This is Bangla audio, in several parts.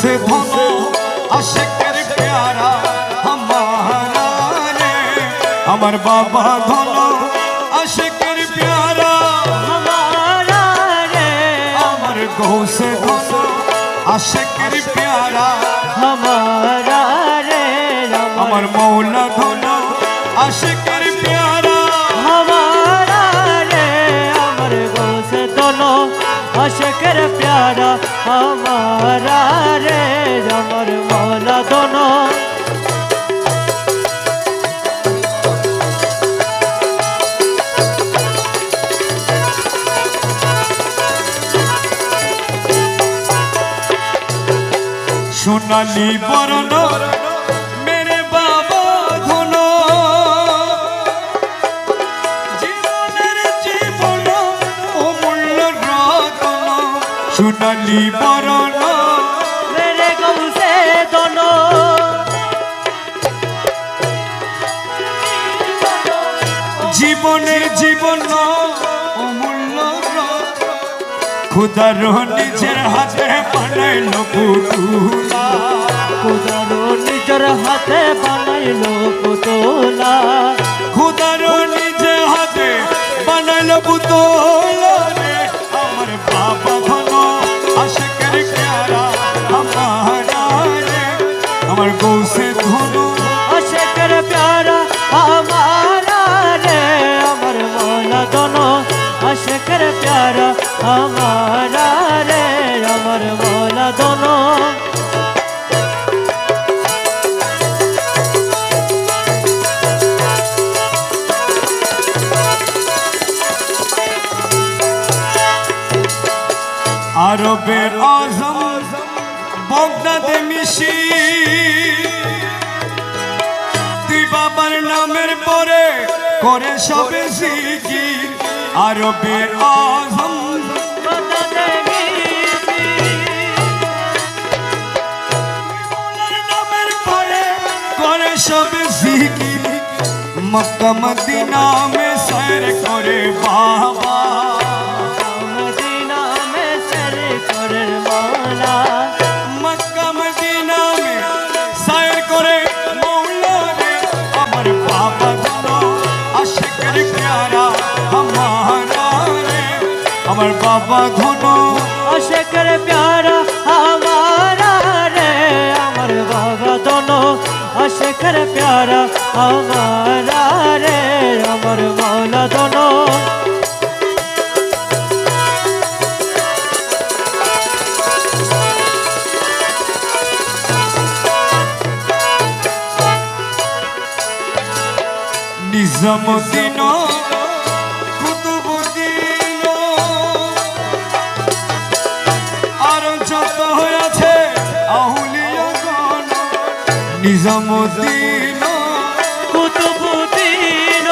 से धनो अशकर प्यारा हमारा रे अमर बाबा धनो अशकर प्यारा हमारा रे अमर गौ से धनो अशकर प्यारा हमारा रे अमर मौला धनो अशकर प्यारा हमारा रे अमर गौ से अशकर प्यारा हमारा रे अमर मौला दोनों সোনালি বরণ সোনালি বরণ। মেরে গৌসে দন জীবনের জীবন অমূল্য খুদার নিজের হাতে বানাইল পুতুলা। খুদার নিজের হাতে বানাইল পুতুলা। খুদার নিজের হাতে বানাইল পুতুলা। আরবের আজম বগদাদে মিশি। তুই বাবার নামের পরে করে সবে জিকির। আরবের আজম মক্কা, মদিনা মে সৈর করে বাবা। আমার বাবা ঘনো। আশেকর প্যারা, আমারা রে, আমার বাবা দোনো আশেকর প্যারা, আমারা রে, আমার নিজামুদ্দিন কুতুবুদ্দিন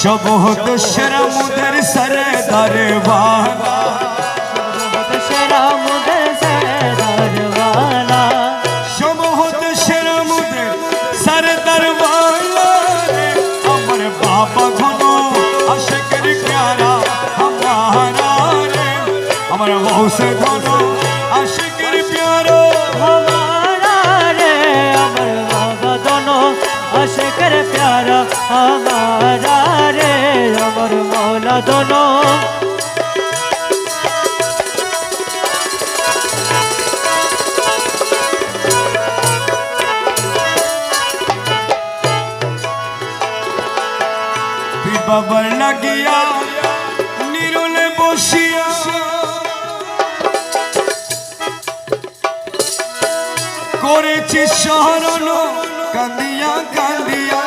সব হতো সেরা মুদের সরে দারে গৌসে ঘন আশিকের প্যারো হমারা রে, আমার বাবা দন আশিকের প্যারো হমারা রে, আমার মৌলা দন বাবার লাগিয়া করেছি শহরন কান্দিয়া কান্দিয়া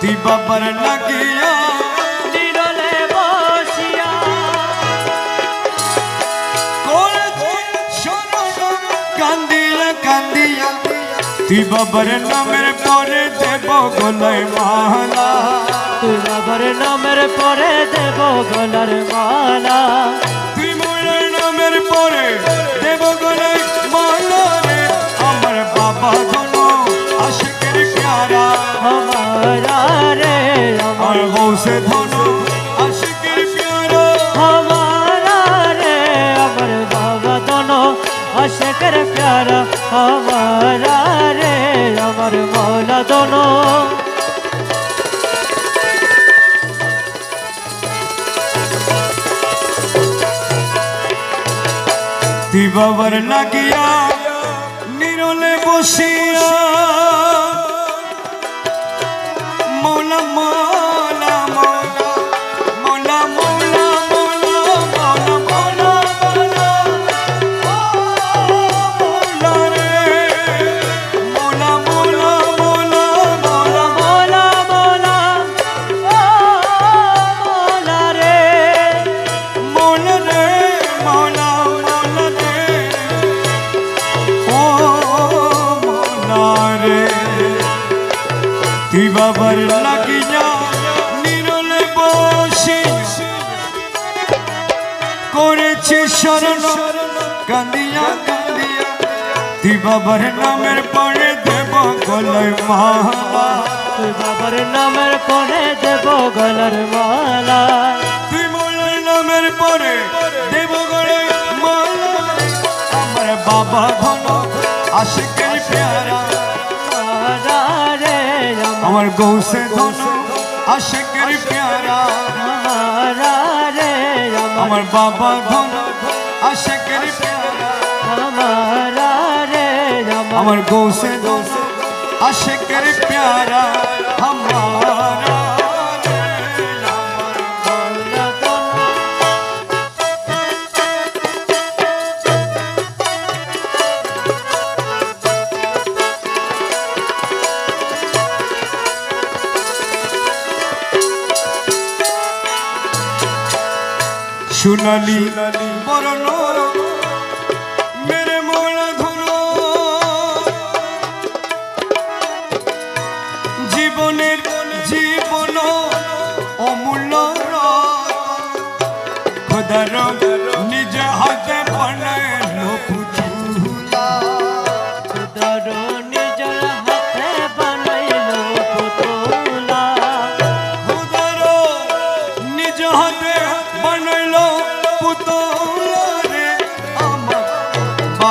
তুই বাবার লাগিয়া। তুই বাবার নামের পরে দেব গলায় মালা। তুই বাবার নামের পরে দেব গলার মালা। তুই মোর নামের পরে দেব গলায় मजनू अशक प्यारा हमारा रे अमो से धनु। अशक प्यारा हमारा रे अमर बाबा दोनों अशकर प्यारा हमारा रे अमर मौला दोनों। दीवावर लगिया বসিয়া বাবার লাগিয়া নিরলে বসে। করেছে শরণ কান্দিয়া কান্দিয়া। তুই বাবার নামের পরে দেব গলায় মালা। তুই বাবার নামের পরে দেব গলার মালা। তুই মোলার নামের পরে দেব গলায় মালা। আমার বাবা ধন আশিকের আমার গৌসে ধনু আশেকের প্যারা রে আমার বাবা ধনু আশেকের প্যারা। রে আমার গৌসে দোষ আশেকের প্যারা আমার সোনালি বরণ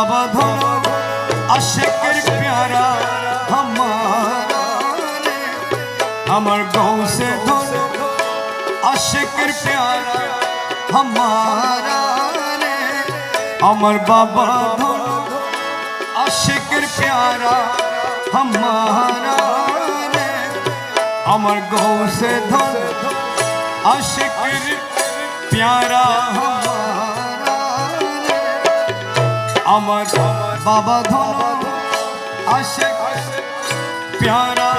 सावधान अशकर प्यारा हमारा हमार गाँव से धन अशकर प्यारा हमारा हमार बाबा धन अशकर प्यारा हमारा रे। हमार गाँव से धन अशकर प्यारा हमारा আমার বাবা ধন আশেক প্যারা